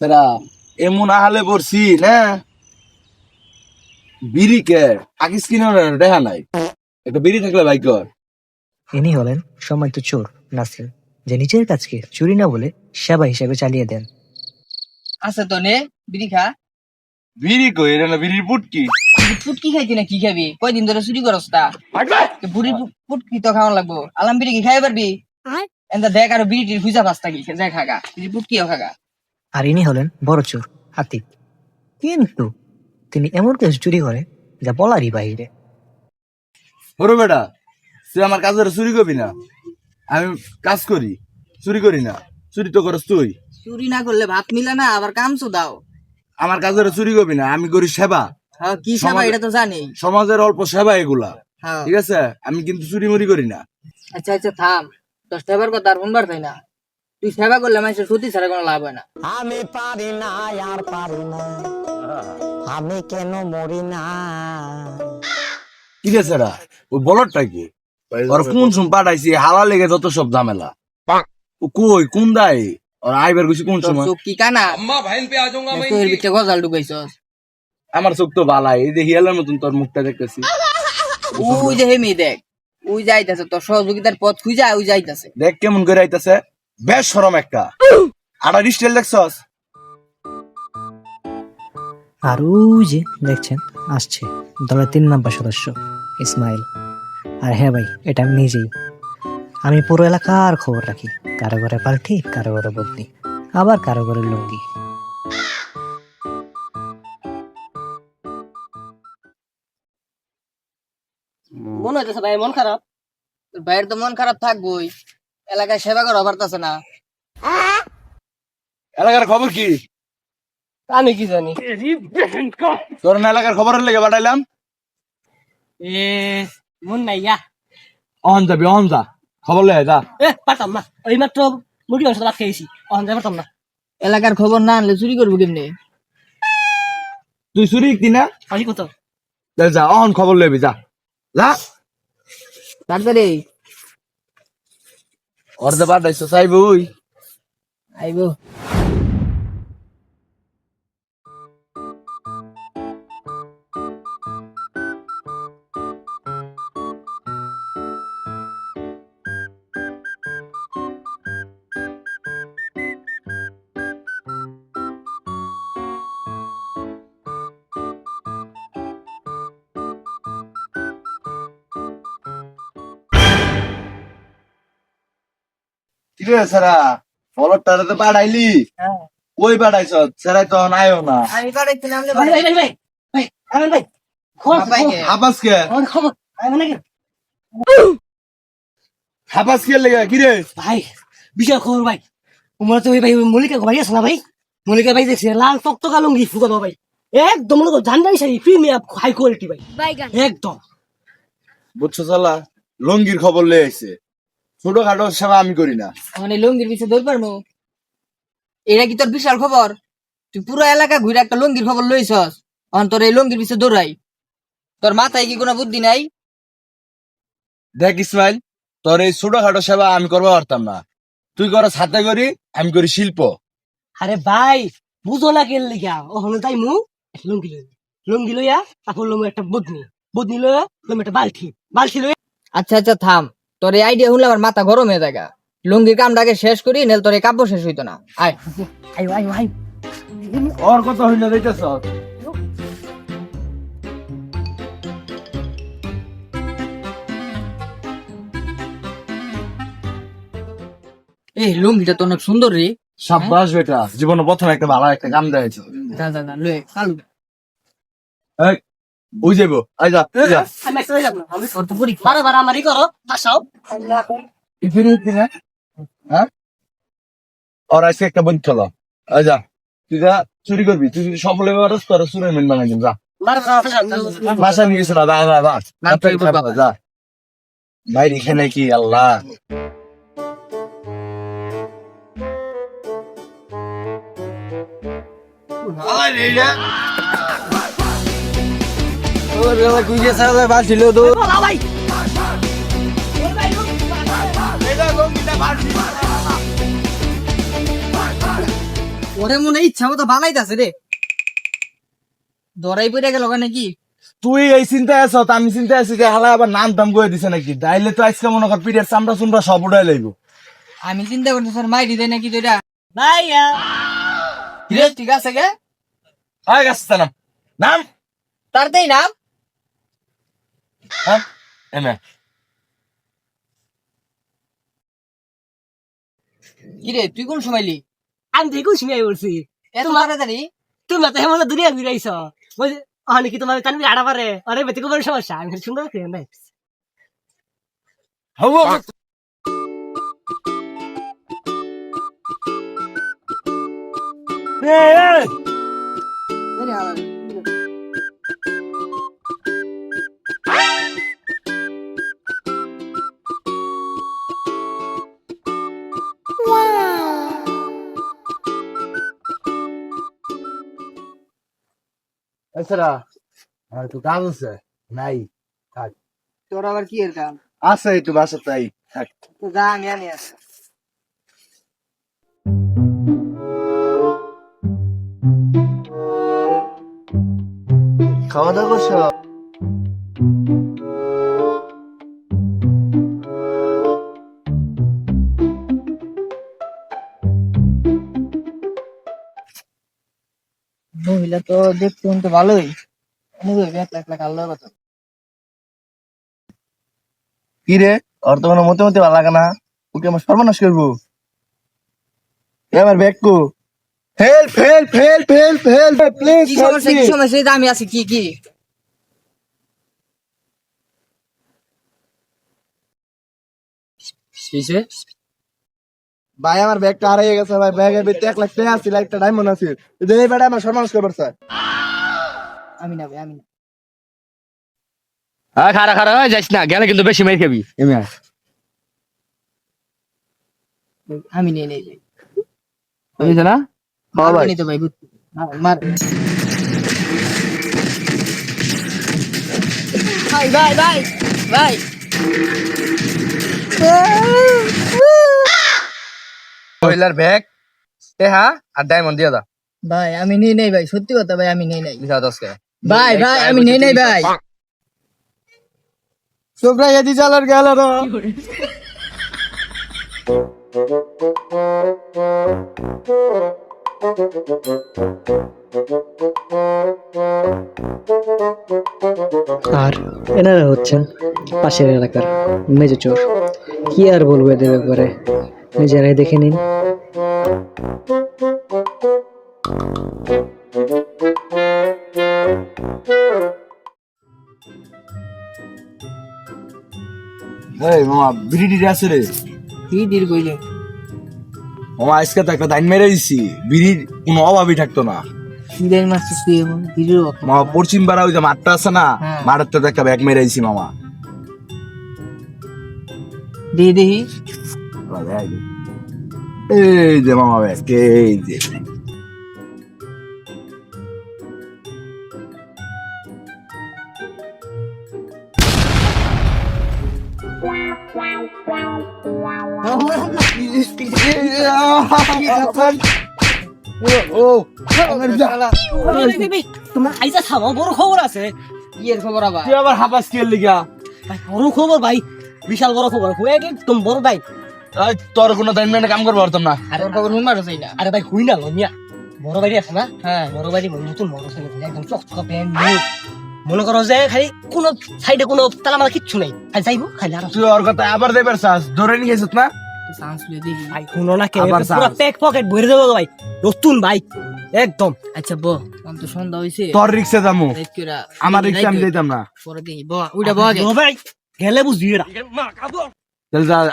সেরা এমন আহালে পড়ছি না? বিড়ি কে? আকিস কিনে দেখা নাই। একটা বিড়ি থাকলে ভাই কর। ইনি হলেন সম্মানিত চোর নাসির যে নিজের কাজকে চুরি না বলে সেবা হিসেবে চালিয়ে দেন। আছে তো নে বিড়ি খা। বিড়ি কই? এটা না বিড়ির পুটকি? পুটকি খাইতি না কি খাবি? কয়দিন ধরে চুরি করস তা? বুড়ি পুটকি তো খাওয়া লাগবো। আলাম বিড়ি কি খাই পারবি? এন্দা দেখ আর বিড়ি টির খুঁজা পাস্তা কি দেখ খাগা। পুটকিও খাগা। আর ইনি হলেন বড় চোর আতিক কিন্তু তিনি এমন কিছু চুরি করে যা বলারই বাইরে। ওরে বেটা তুই আমার কাজের চুরি করবি না? আমি কাজ করি চুরি করি না। চুরি তো করস তুই। চুরি না করলে ভাত মিলে না আবার কামচো দাও আমার কাজের চুরি করবি না আমি করি সেবা। হ্যাঁ কি সেবা এটা তো জানি। সমাজের অল্প সেবা এগুলা। হ্যাঁ। ঠিক আছে? আমি কিন্তু চুরি মুড়ি করি না। আচ্ছা আচ্ছা থাম। দশ টাকার কথা আর তাই না। তুই সেবা করলে মানুষের সত্যি ছাড়া কোনো লাভ হয় না। আমি পারি না আর পারি না। আমি কেন মরি না? ঠিক আছে রা ওই বলদটা কি? ওর কোন সুম পাঠাইছি হালা লেগে যত সব ঝামেলা। ও কই কোন ওর আইবার গেছি কোন সময়? চোখ কি কানা? তোর ভিতরে গজাল ঢুকাইছস। আমার চোখ তো বালাই এই যে হিয়ালের মতন তোর মুখটা দেখতেছি। ওই যে হেমি দেখ। ওই যাইতাছে তোর সহযোগিতার পথ খুঁজা ওই যাইতাছে। দেখ কেমন করে আইতাছে। বেশ সরম একটা আড়া স্টাইল দেখছস? আর ওই যে দেখছেন আসছে দলের তিন নাম্বার সদস্য ইসমাইল। আর হ্যাঁ ভাই এটা আমি নিজেই। আমি পুরো এলাকার খবর রাখি কারও ঘরে পাল্টি কারও ঘরে বদলি আবার কারও ঘরে লুঙ্গি। মনে হইতেছে ভাই মন খারাপ? ভাইয়ের তো মন খারাপ থাকবোই। এলাকায় সেবা করা পারতাছে না। এলাকার খবর কি? আমি কি জানি। তোর না এলাকার খবরের লেগে পাঠাইলাম। এ মন নাই ইয়া। অন যাবি অন যা। খবর লে যা। এ পারতাম না। এই মাত্র মুরগি মাংস ভাত খেয়েছি। অহন যাই পারতাম না। এলাকার খবর না আনলে চুরি করব কেমনে? তুই চুরি কি না? আমি কত? যা অন খবর লেবি যা। যা। তাড়াতাড়ি। অর্ধে পাঠাইছো চাইবই আইবো কই তো আয়ো না। আমি পাঠাইতে নামলে ভাই ভাই ভাই ভাই ভাই ভাই হাবাস কে? খবর আমান নাকি হাবাস কে লেগে? কি রে? ভাই বিশাল খবর ভাই। তোমরা তো ওই ভাই মল্লিকা ভাই আছে না ভাই? মল্লিকা ভাই দেখছি লাল টকটকা লুঙ্গি ফুকানো ভাই। একদম লোক জানদারি শাড়ি প্রিমিয়াম হাই কোয়ালিটি ভাই। একদম। বুঝছ চালা লঙ্গির খবর লে আইছে। ছোটখাটো সেবা আমি করি না। মানে লঙ্গির পিছিয়ে দৌড় পারব এটা কি তোর বিশাল খবর? তুই পুরো এলাকা ঘুরে একটা লঙ্গির খবর লইছস। অন তোর এই লঙ্গির পিছিয়ে দৌড়াই। তোর মাথায় কি কোনো বুদ্ধি নাই? দেখ ইসমাইল তোর এই ছোটখাটো সেবা আমি করতে পারতাম না। তুই করো ছাতে করি আমি করি শিল্প। আরে ভাই বুঝো না কেন লিখা ওখানে তাই মু? লুঙ্গি লই। লুঙ্গি লইয়া তারপর লমু একটা বদনি বদনি লইয়া লমু একটা বালতি। বালতি লইয়া আচ্ছা আচ্ছা থাম। তোর এই আইডিয়া শুনলে আমার মাথা গরম হয়ে যায় লুঙ্গির কামটাকে শেষ করি নেল তোর এই কাব্য শেষ হইতো না। আয়। আইও আইও আইও ওর কথা হইনা দিতেছ এই লুঙ্গিটা তো অনেক সুন্দর রে। সাব্বাস বেটা জীবনে প্রথম একটা ভালো একটা কাম দিয়েছ যা লয়ে কালু। এই ওই যাব আই যা এই যা। আমি একটা যাব। আমি করতে পড়ি। বারে বারে আমারই করো। দিনা হ্যাঁ? আর আজকে একটা বন্ধ চলো আই যা। তুই যা চুরি করবি। তুই যদি সফল হয়ে পারস তোর চুরি মেন বানাই দিন যা। বাসা নিয়ে গেছো না যা যা যা। না, তুই বাবা। যা। ভাই এখানে কি আল্লাহ। কুইজে সারা বাঁচছিল তো ভাই ওরে মনে ইচ্ছা মতো বানাইতাছে রে। দরাই পড়ে গেল নাকি? তুই এই চিন্তায় আছো আমি চিন্তায় আছি যে হালা আবার নাম দাম করে দিছে নাকি? তাইলে তো আজকে মনে কর পিঠের চামড়া চুমড়া সব উঠাই লাইব। আমি চিন্তা করতে স্যার মাইরি দেয় নাকি তোরা ভাইয়া ঠিক আছে গে? আয় গেছে নাম নাম? তার নাম? হ্যাঁ কিরে তুই কোন সময় লি আমি দেখুন শুনে বলছি। এত তোমার- তাড়াতাড়ি? তুমি তো হেমলা দুনিয়া ঘুরাইছ বলছি অনেক কি তোমার কানবি আড়া পারে অনেক বেতে কোনো সমস্যা। আমি সুন্দর করে নাই। হব। এই, এই, এছাড়া আর তো কাজ আছে নাই থাক। তোর আবার কি এর কাম আছে একটু বাসা তাই থাক। তো যা আমি আনি আসি খাওয়া দাওয়া করছ? তো দেখতে তো ভালোই। এক লাখ লাখ আল্লাহ কথা। কি রে? ওর তো কোনো মতে মতে ভালো লাগে না। ওকে আমার সর্বনাশ করব। এ আমার bag co. Help help help help help please কি সমস্যা কি সমস্যা? এই আমি আছি কি কি? কিসে ভাই আমার ব্যাগটা হারিয়ে গেছে ভাই। ব্যাগের ভিতরে এক লাখ টাকা আছিল একটা ডায়মন্ড আছে। যদি এই বেটা আমার সর্বনাশ করবার স্যার আমি না ভাই আমি না। হ্যাঁ খারা খারা হয়ে যাইস না গেলে কিন্তু বেশি মেরে খাবি। এমনি। আমি নেই নেই ভাই। বুঝেছ না? হ্যাঁ ভাই তো ভাই মার। ভাই ভাই ভাই ভাই। মহিলার ব্যাগ টেহা আর ডায়মন্ড দিয়ে দা। ভাই আমি নেই নেই ভাই সত্যি কথা ভাই আমি নেই। নাই দিশা দশকে ভাই ভাই আমি নেই নাই ভাই। এদি চালার গেল রে। আর এনারা হচ্ছেন পাশের এলাকার মেজো চোর। কি আর বলব এদের ব্যাপারে? নিজেরাই দেখে নিন। এই মামা বিড়ি আছে রে। কি দির কইলে। মামা আজকে তো একটা দাইন মেরে দিছি। বিড়ির কোনো অভাবই থাকতো না। কি দেন মারছিস তুই এখন দিদির মামা পশ্চিম পাড়া ওই যে মাঠটা আছে না হ্যাঁ। মাঠের তো একটা ব্যাগ মেরে দিছি মামা। দিয়ে দেখি এই যে মামা ব্যাগ এই যে তোমরা বড় খবর আছে ইয়ের খবর আবার তুই লিগা বড় খবর ভাই বিশাল বড় খবর হয়ে গেল তুমি বড় ভাই এই, তোর কোনো দাইন মেরে কাম করব পারতাম না। তোর খবর হুন মারো চাই না? আরে ভাই হুই না লমিয়া বড় বাড়ি আছে না? হ্যাঁ। বড় বাড়ি নতুন বড় ছেলে একদম চকচকা প্যান্ট মনে করো যে খালি কোনো সাইডে কোনো তালামালা কিচ্ছু নাই। খালি যাইবো খালি আর তুই ওর কথা আবার দেবার চাস ধরে নিয়ে গেছিস না? চান্স লয়ে দেখি ভাই শুনো না কে আবার পুরো প্যাক পকেট ভরে দেবো ভাই। নতুন ভাই একদম। আচ্ছা ব আমি তো সন্ধ্যা হইছে। তোর রিক্সে যামু। আমার রিক্সে আমি রাইত না। পরে দেখি ব উইটা ব ভাই গেলে বুঝবি যা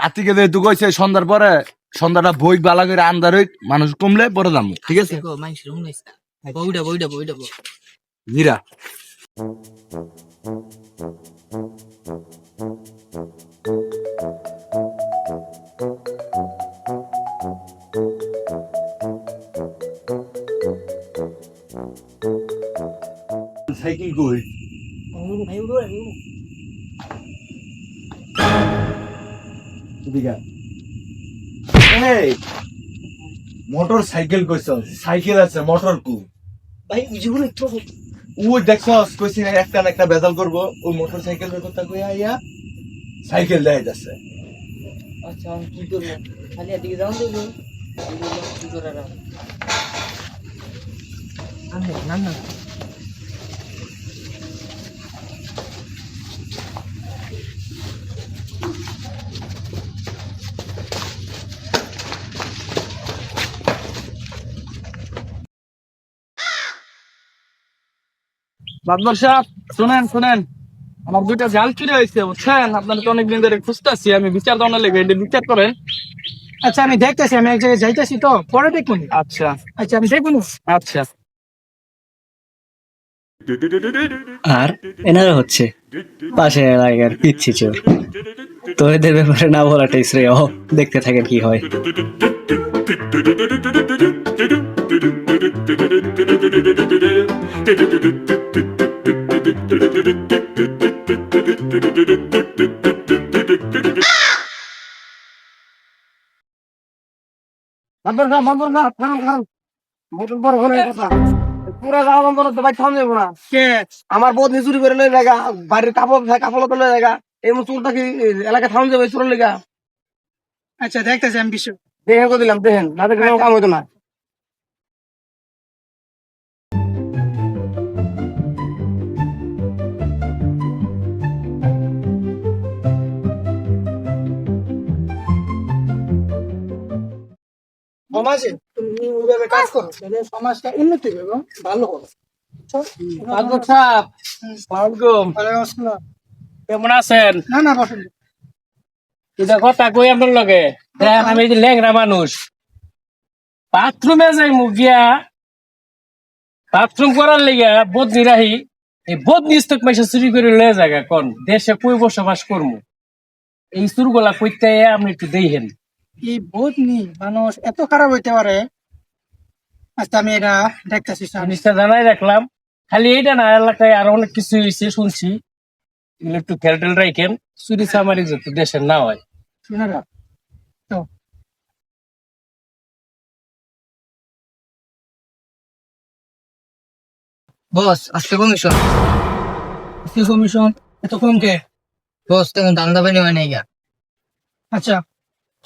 আতিকে দে তুই কইছে সন্ধ্যার পরে সন্ধ্যাটা বই বালা করে আন্দার হই মানুষ কমলে পরে যামু ঠিক আছে? দেখো মানুষের হুন হইছে ব উইটা ব উইটা ব উইটা ব জিরা সাইকেল কই ভাই উড়ো এই মোটর সাইকেল কইছ সাইকেল আছে মোটর কু ভাই ওই জীবনে একটু ও দেখছস কইছি না একটা না একটা বেজাল করব ও মোটর সাইকেলের কথা কইয়া আইয়া সাইকেল দেয় যাচ্ছে আচ্ছা আমি কি করব খালি এদিকে যাও দেবো কি করে রাখ না না বাদবার সাহেব শুনেন শুনেন। আমার দুইটা জাল চুরি হয়েছে বুঝছেন? আপনাকে অনেকদিন ধরে খুঁজতেছি আমি বিচার দেওয়ার লেগে এটা বিচার করেন। আচ্ছা আমি দেখতেছি আমি এক জায়গায় যাইতেছি তো পরে দেখুন আচ্ছা। আচ্ছা আমি দেখুন আচ্ছা। আর এনারা হচ্ছে পাশে এলাকার পিচ্ছি চোর। তো এদের ব্যাপারে না বলাটাই শ্রেয়। দেখতে থাকেন কি হয়। মোটর বড় হলে কথা। পুরা গাঁও থাম যাব না। আমার বহুত চুরি করে লই জায়গা বাড়ির কাপড় কাপড় জায়গা এই চুরটা কি এলাকা থাম যাবে চুরের লেগা আচ্ছা দেখতেছি আমি বিষয় দেখে করে দিলাম দেখেন। না দেখে কাম হইতো না। সমাজে তুমি ওইভাবে কাজ করো তাহলে সমাজটা উন্নতি হবে এবং ভালো হবে। বাদবার কেমন আছেন? না না বসেন। এটা কথা কই আপনার লগে? আমি এই যে ল্যাংরা মানুষ। বাথরুমে যাই মুখ বাথরুম করার লেগে বদনি রাহি এই বদনি স্তক মাইসে চুরি করে লয়ে জায়গা কোন দেশে কই বসবাস করব এই চুরগুলা কইতে আপনি একটু দেখেন। এই বহুত নি মানুষ এত খারাপ হইতে পারে আচ্ছা আমি এটা দেখতেছি জিনিসটা জানাই রাখলাম খালি এইটা না এলাকায় আরও অনেক কিছু হয়েছে শুনছি। এগুলো একটু খেয়াল টেল রাখেন চুরি চামারি যাতে দেশের না হয়। শুনে তো। বস আজকে কমিশন কি কমিশন এত কম কে? বস তেমন ধান্দা পানি হয় নাই গা। আচ্ছা।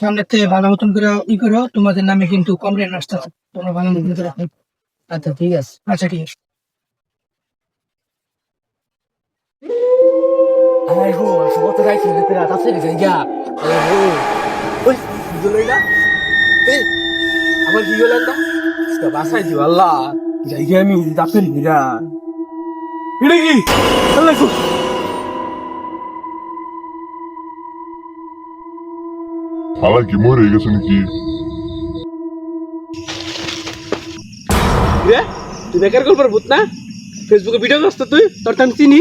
সামনে থেকে ভালো মতন করে ই করো তোমাদের নামে কিন্তু কমপ্লেন আসতে তোমরা ভালো মতন করে রাখো। আচ্ছা ঠিক আছে। আচ্ছা ঠিক আছে। গা ওই কি হলো এটা? এই আবার কি হলো এটা? তো বাসাই দিও আল্লাহ। আমি দাপেন দিরা এটা কি? আল্লাহ গো হালা কি মরে গেছে নাকি? রে তুই বেকার গল্পের ভূত না? ফেসবুকে ভিডিও করছ তুই? তোর তো আমি চিনি।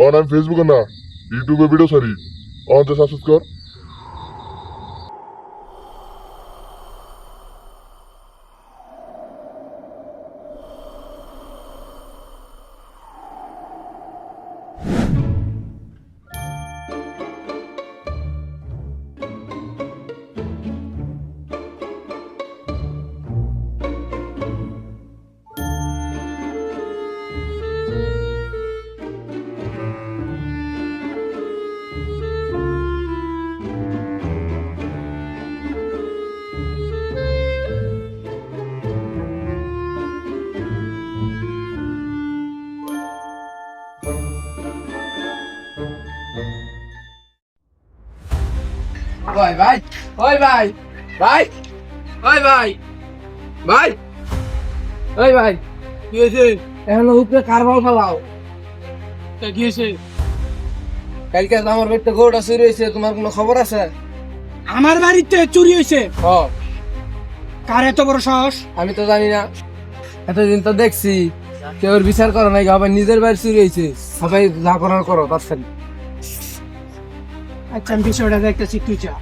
ও আমি ফেসবুকে না ইউটিউবে ভিডিও সরি অন তো সাবস্ক্রাইব কর। ভাই ভাই ওই ভাই ভাই ওই ভাই ভাই ওই ভাই কি হয়েছে এখন উপরে কারবাল ফালাও তা কি হয়েছে কালকে আমার বাড়িতে গরুটা চুরি হয়েছে তোমার কোনো খবর আছে আমার বাড়িতে চুরি হয়েছে। হ। কার এত বড় সাহস? আমি তো জানি না। এতদিন তো দেখছি। কেউ বিচার করো নাই আবার নিজের বাড়ি চুরি হয়েছে। সবাই যা করার করো তার সাথে আচ্ছা আমি বিষয়টা দেখতেছি তুই যা।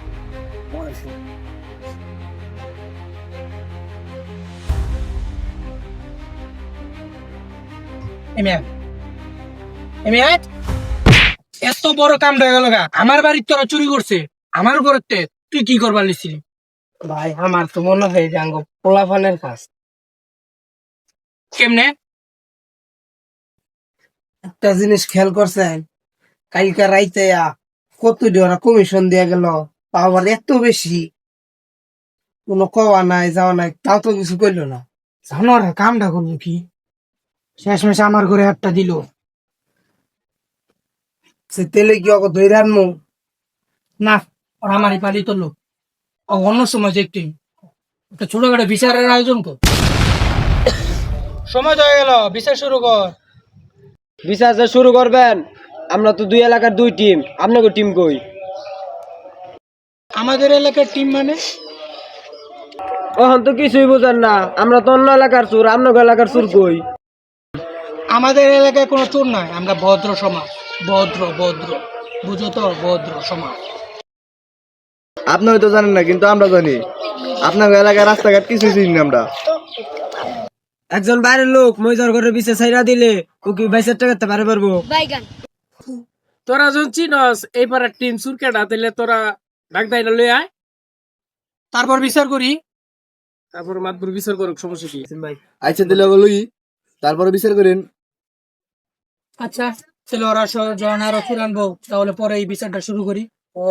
এত বড় কাম হয়ে গেল গা। আমার বাড়ির তোরা চুরি করছে। আমার ঘরেতে তুই কি করবার লিছিলি ভাই আমার তো মনে হয় জাঙ্গ পোলাপানের কাজ। কেমনে? একটা জিনিস খেয়াল করছেন কালকে রাইতে কত ওরা কমিশন দিয়ে গেল আবার এত বেশি। কোনো কওয়া নাই যাওয়া নাই তাও তো কিছু করল না। জানো কামটা করল কি? শেষমেশ আমার ঘরে একটা দিল। সে তেলে কি অত ধরে আনমু? না ওরা আমারই পালিত লোক। ও অন্য সময় দেখতে একটা ছোটখাটো বিচারের আয়োজন কর। সময় তো হয়ে গেল বিচার শুরু কর। বিচার যে শুরু করবেন আমরা তো দুই এলাকার দুই টিম আপনাকে টিম কই? আমাদের এলাকার টিম মানে? ওখান তো কিছুই বোঝার না আমরা তো অন্য এলাকার চুর আপনাকে এলাকার চুর কই? আমাদের এলাকায় কোনো চোর নাই। আমরা ভদ্র সমাজ। ভদ্র ভদ্র। বুঝো তো ভদ্র সমাজ। আপনি হয়তো জানেন না কিন্তু আমরা জানি। আপনার এলাকায় রাস্তাঘাট কিছু চিনি না আমরা। একজন বাইরের লোক মইজার ঘরে বিছে ছাইরা দিলে ও কি বাইশের টাকাতে পারে পারব তোরা যখন চিনস এই পাড়ার টিম সুরকেটা দিলে তোরা ডাক্তার লই আয়। তারপর বিচার করি। তারপর মাতবুর বিচার করুক সমস্যা কি? ভাই আচ্ছা দিলে বলি তারপরে বিচার করেন। আচ্ছা চলো ওরা যখন আরও চুরানবো তাহলে পরে এই বিচারটা শুরু করি। ও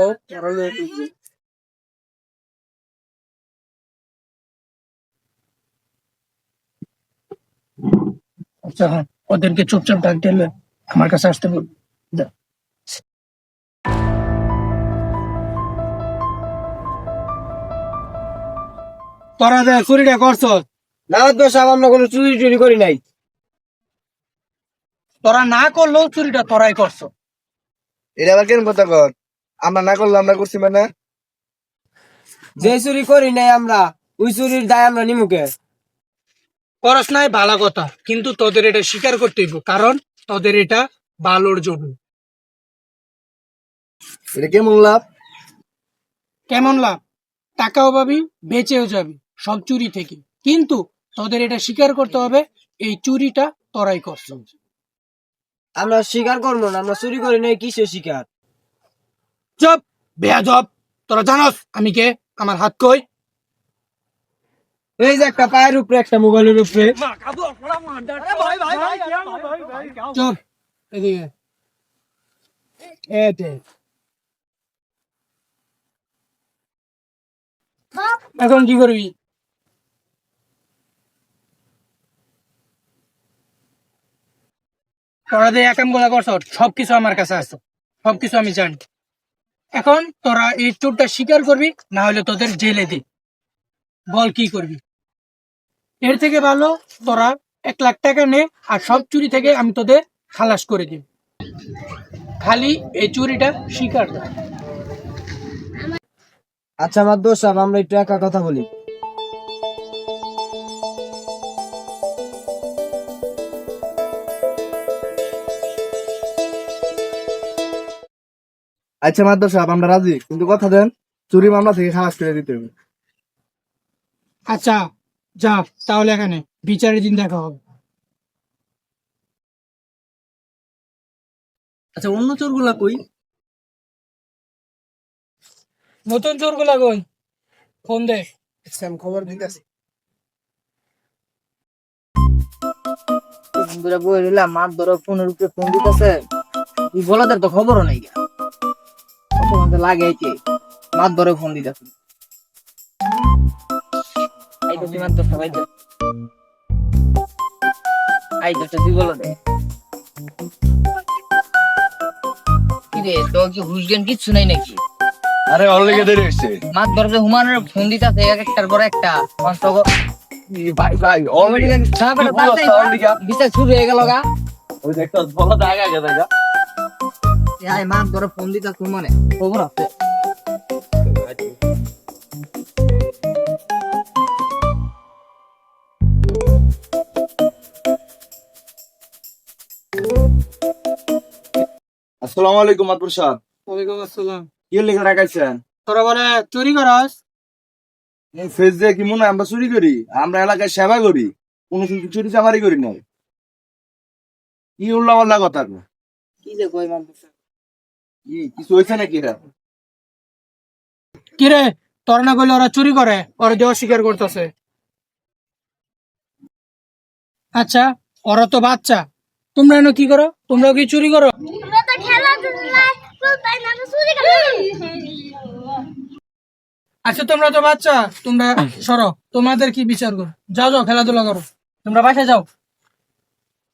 আচ্ছা হ্যাঁ ওদেরকে চুপচাপ ডাক দিলে আমার কাছে আসতে বল। যা। তোরা দে চুরিটা করছ? না তো সাহেব আমরা কোনো চুরি টুরি করি নাই। তোরা না করলেও চুরিটা তোরাই করছ। এটা আবার কেন কথা কর? আমরা না করলে আমরা করছি মানে? যে চুরি করি নাই আমরা ওই চুরির দায় আমরা নিমুকে করস নাই ভালো কথা কিন্তু তোদের এটা স্বীকার করতে হইব কারণ তোদের এটা ভালোর জন্য। এটা কেমন লাভ? কেমন লাভ? টাকাও পাবি বেঁচেও যাবি সব চুরি থেকে। কিন্তু তোদের এটা স্বীকার করতে হবে এই চুরিটা তোরাই করছ। আমরা স্বীকার করব না, আমরা চুরি করি নাই কিসে স্বীকার চপ বেয়াজব তোরা জানস আমি কে, আমার হাত কই? এই যে একটা পায়ের উপরে, একটা মোবাইলের উপরে। চপ, এদিকে। এতে এখন কি করবি? তোরা যে একামগুলা করছ, সবকিছু আমার কাছে আছে। সবকিছু আমি জানি। এখন তোরা এই চোরটা স্বীকার করবি, না হলে তোদের জেলে দি। বল কি করবি? এর থেকে ভালো তোরা এক লাখ টাকা নে, আর সব চুরি থেকে আমি তোদের খালাস করে দিই খালি এই চুরিটা স্বীকার কর। আচ্ছা আমার দোষ আমরা একটু একা কথা বলি। আচ্ছা মাদ্র সাহেব আমরা রাজি? কিন্তু কথা দেন চুরি মামলা থেকে খালাস করে দিতে হবে। আচ্ছা যা তাহলে এখানে। বিচারের দিন দেখা হবে। আচ্ছা অন্য চোরগুলা কই? নতুন চোরগুলা কই? ফোন দে। স্যাম খবর দিতেছি। বন্ধুরা বই রইলাম। মার ধরো ফোনের উপরে ফোন দিতেছে। বলাদের তো খবরও নাই গা। তো লাগে আইতে মার ধরে ফোন দিতেছে। এই তো তুই মার ধরতে ভাই আই তো তুই বলো দে। কিরে তোর কি হুশ জ্ঞান কিচ্ছু নাই নাকি? আরে অলরেডি দেরি হয়েছে মার ধরে হুমানের ফোন দিতেছে এক একটার পর একটা। পাঁচটা ভাই ভাই অলরেডি বিচার শুরু হয়ে গেল গা। ওই একটা বলা জায়গা আগে জায়গা আয় মার ধরে ফোন দিতে মানে খবর আছে। আসসালামু আলাইকুম মাতপুর সাহেব। ওয়ালাইকুম আসসালাম। কি লিখে রাখাইছেন তোরা বলে চুরি করস? এই ফেস দিয়ে কি মনে আমরা চুরি করি? আমরা এলাকায় সেবা করি। কোনো কিছু চুরি চামারি করি না কি উল্লা পাল্লা কথা কি যে কই মান কি কিছু হয়েছে নাকি এটা? কিরে তোর না করলে ওরা চুরি করে ওরা যে অস্বীকার করতেছে। আচ্ছা ওরা তো বাচ্চা। তোমরা এনে কি করো? তোমরাও কি চুরি করো? আচ্ছা তোমরা তো বাচ্চা তোমরা সরো। তোমাদের কি বিচার করো? যাও যাও খেলাধুলা করো। তোমরা বাসায় যাও।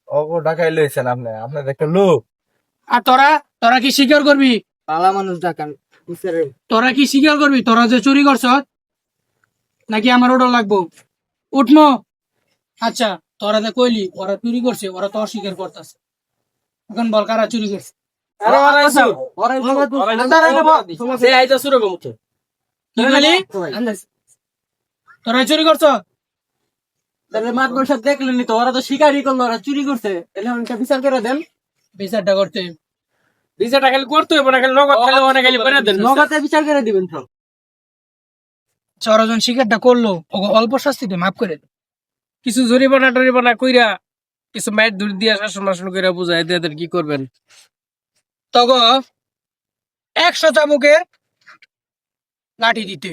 ও ঢাকায় লইছেন আপনি আপনার একটা লোক। আর তোরা তোরা কি স্বীকার করবি? পালা মানুষ ডাকান তোরা কি স্বীকার করবি? তোরা যে চুরি করছ নাকি আমার ওটা লাগবো? উঠমো। আচ্ছা তোরা যে কইলি ওরা চুরি করছে ওরা তো অস্বীকার করতেছে। এখন বল কারা চুরি করছে? তোরা চুরি করছ? দেখলেনি তো ওরা তো শিকারই করল ওরা চুরি করছে। তাহলে আমাকে বিচার করে দেন। বিচারটা করতে। বিচারটা খালি করতে হবে না খালি নগদ খালি অনেক খালি করে দেন। নগদে বিচার করে দিবেন তো। ছজন শিকারটা করল ওকে অল্প শাস্তিতে মাফ করে কিছু জরিমানা টরিমানা কইরা কিছু দূর দিয়া শাসন কইরা বুঝাই দিয়ে কি করবেন? তগ একশো চামুকের লাঠি দিতে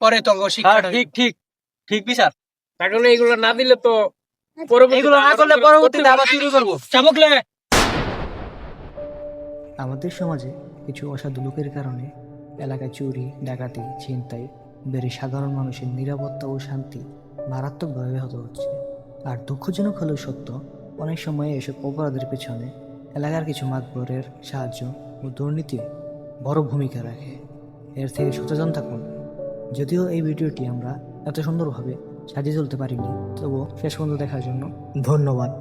পরে তগ শিক্ষাটা ঠিক ঠিক ঠিক বিচার। এখন এইগুলো না দিলে তো এগুলো না করলে পরবর্তীতে আবার চুরি করব। চামুক লে আমাদের সমাজে কিছু অসাধু লোকের কারণে এলাকায় চুরি, ডাকাতি, ছিনতাই, বেড়ে সাধারণ মানুষের নিরাপত্তা ও শান্তি মারাত্মকভাবে ব্যাহত হচ্ছে। আর দুঃখজনক হলেও সত্য, অনেক সময় এসব অপরাধের পেছনে এলাকার কিছু মাতবরের সাহায্য ও দুর্নীতি বড় ভূমিকা রাখে। এর থেকে সচেতন থাকুন। যদিও এই ভিডিওটি আমরা এত সুন্দরভাবে সাজিয়ে তুলতে পারিনি, তবুও শেষ পর্যন্ত দেখার জন্য ধন্যবাদ।